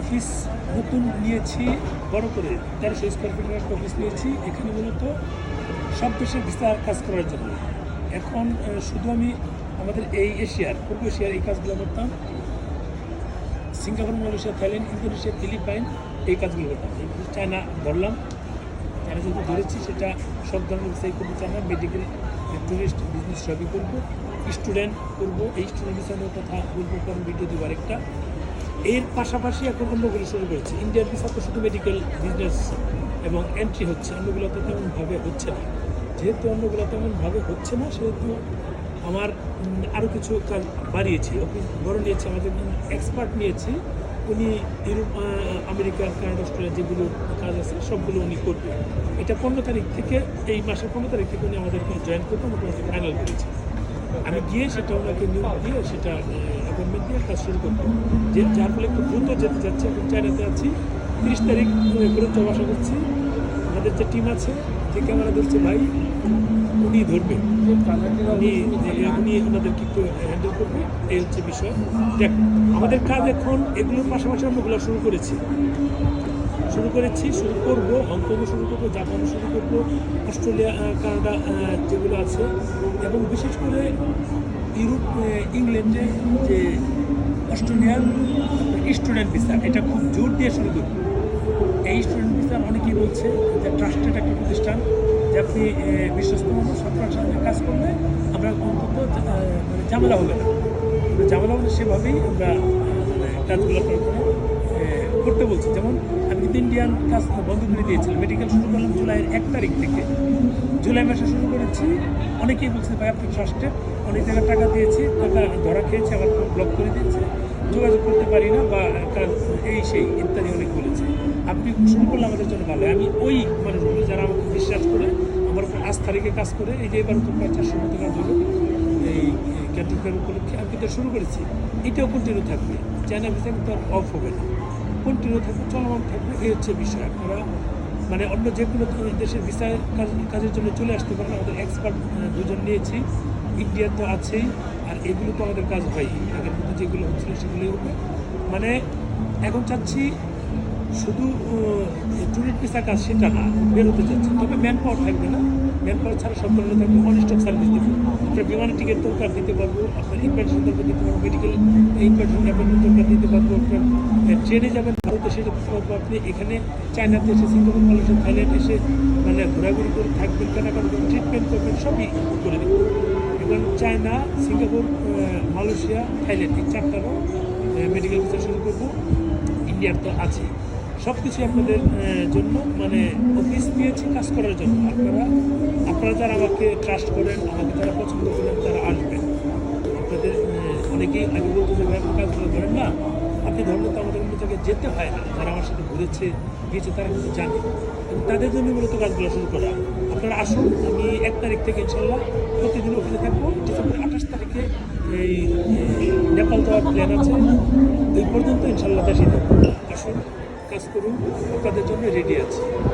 Office নতুন নিয়েছি, বড় করে তেরোশো স্কোয়ার ফিটের একটা অফিস নিয়েছি। এখানে মূলত সব দেশের ভিসার কাজ করার জন্য। এখন শুধু আমি আমাদের এই এশিয়ার, পূর্ব এশিয়ার এই কাজগুলো করতাম। Singapore, Malaysia, Thailand, Indonesia, Philippines এই কাজগুলো করতাম। চায়না ধরলাম, চায়না যেহেতু ধরেছি, সেটা সব ধরনের ভিসাই করতে চায় না মেডিকেল টুরিস্ট বিজনেস সবই করব। স্টুডেন্ট করব, এই স্টুডেন্ট হিসাবে কথা বলব কারণ ভিডিও দিব আরেকটা। এর পাশাপাশি এখন অন্যগুলো শুরু করেছে ইন্ডিয়ার ভিসা তো শুধু মেডিকেল বিজনেস এবং এন্ট্রি হচ্ছে, অন্যগুলো তো তেমনভাবে হচ্ছে না। যেহেতু অন্যগুলো তেমনভাবে হচ্ছে না, সেহেতু আমার আরও কিছু কাজ বাড়িয়েছি। অফিস বড় নিয়েছি, আমাদের এক্সপার্ট নিয়েছি। উনি ইউরোপ আমেরিকা, কানাডা, অস্ট্রেলিয়া যেগুলো কাজ আছে, সবগুলো উনি করবে। এটা পনেরো তারিখ থেকে, এই মাসের পনেরো তারিখ থেকে উনি আমাদেরকে জয়েন করবে আমরা ফাইনাল করেছি। আমি গিয়ে সেটা ওনাকে নিয়োগ দিয়ে সেটা অ্যাপয়েন্টমেন্ট দিয়ে কাজ শুরু করব যে যার ফলে একটু দ্রুত যেতে যাচ্ছে এখন চায়নাতে আছি। তিরিশ তারিখ যাওয়া আশা করছি। আমাদের যে টিম আছে, যে ক্যামেরা ধরছে ভাই, উনি ধরবে। উনি উনি ওনাদেরকে একটু হ্যান্ডেল করবে, এই হচ্ছে বিষয়। দেখ, আমাদের কাজ এখন, এগুলোর পাশাপাশি অন্যগুলো শুরু করেছি। শুরু করেছি, শুরু করব হংকংও শুরু করব, জাপানও শুরু করব, অস্ট্রেলিয়া কানাডা যেগুলো আছে। এবং বিশেষ করে ইউরোপ ইংল্যান্ডে যে অস্ট্রেলিয়ান স্টুডেন্ট ভিসা, এটা খুব জোর দিয়ে শুরু করব এই স্টুডেন্ট ভিসা অনেকেই বলছে যে ট্রাস্টেড একটা প্রতিষ্ঠান যে আপনি বিশ্বস্ত মানুষ আপনার সাথে কাজ করলে আমরা অন্তত মানে ঝামেলা হবে না। ঝামেলা হলে সেভাবেই আমরা মানে কাজগুলো করে। করতে বলছি। যেমন আমি কিন্তু ইন্ডিয়ান কাজ বন্ধ করে দিয়েছিলাম। মেডিকেল শুরু করলাম জুলাইয়ের এক তারিখ থেকে। জুলাই মাসে শুরু করেছি। অনেকেই বলছে, ভাই, আপনি ট্রাস্টে অনেক জায়গায় টাকা দিয়েছি। টাকা ধরা খেয়েছি আবার ব্লক করে দিয়েছে। যোগাযোগ করতে পারি না বা কাজ এই সেই ইত্যাদি অনেক বলেছে। আপনি শুরু করলে আমাদের জন্য ভালো। আমি ওই মানুষগুলো যারা আমাকে বিশ্বাস করে, আমার উপর আস্থা রেখে কাজ করে, এই যে এবার তো প্রায় চারশো মতো কাজ হলো এই ক্যান্টিন উপলক্ষে আমি কিন্তু শুরু করেছি। এটাও কন্টিনিউ থাকবে। চায়না ভিসা কিন্তু অফ হবে না। কন্টিনিউ থাকবে, চলমান থাকবে, এই হচ্ছে বিষয়। আপনারা মানে অন্য যে কোনো দেশের কাজ, কাজের জন্য চলে আসতে পারেন। আমাদের এক্সপার্ট দুজন নিয়েছি। ইন্ডিয়া তো আছেই, আর এগুলো তো আমাদের কাজ হয় আগের মধ্যে যেগুলো হচ্ছিল সেগুলোই হবে। মানে এখন চাচ্ছি শুধু টুরিস্ট ভিসা কাজ সেটা না, বেরোতে চাচ্ছি। তবে ম্যান পাওয়ার থাকবে না। ম্যান পাওয়ার ছাড়া সব ধরনের থাকবে অনিস্টক সার্ভিস দেবো। আপনার বিমানের টিকিট দরকার দিতে পারব, আপনার ইনভেনশন দরকার দিতে পারব মেডিকেল ইনভেনশন অ্যাপয়েন্টমেন্ট দরকার দিতে পারব, আপনার ট্রেনে যাবেন ভারতে সেটা দিতে পারব আপনি। এখানে চায়নাতে এসে, সিঙ্গাপুর, মালয়েশিয়া, থাইল্যান্ড এসে মানে ঘোরাঘুরি করে থাকবেন, কেনাকাটা করবেন ট্রিটমেন্ট করবেন, সবই করে দেবো এবং চায়না, সিঙ্গাপুর মালয়েশিয়া, থাইল্যান্ড এই চারটারও মেডিকেল ভিসা শুরু করব। ইন্ডিয়ার তো আছে সব কিছু আপনাদের জন্য মানে অফিস দিয়েছি কাজ করার জন্য। আপনারা আপনারা যারা আমাকে ট্রাস্ট করেন, আমাকে যারা পছন্দ করেন, তারা আসবেন। আপনাদের অনেকেই আগে বলতো যে ভাই কাজগুলো করেন না। আপনি ধরলে তো আমাদের অন্য জায়গায় যেতে হয় না। যারা আমার সাথে ঘুরেছে, গিয়েছে, তারা কিন্তু জানে। তাদের জন্য মূলত কাজগুলো শুরু করা। আপনারা আসুন, আমি এক তারিখ থেকে ইনশাল্লাহ প্রতিদিন অফিসে থাকব। ডিসেম্বর আঠাশ তারিখে এই এই নেপাল যাওয়ার প্ল্যান আছে। ওই পর্যন্ত ইনশাল্লাহ দেশে থাকব। আসুন। কাজ করুন তাদের জন্য রেডি আছে।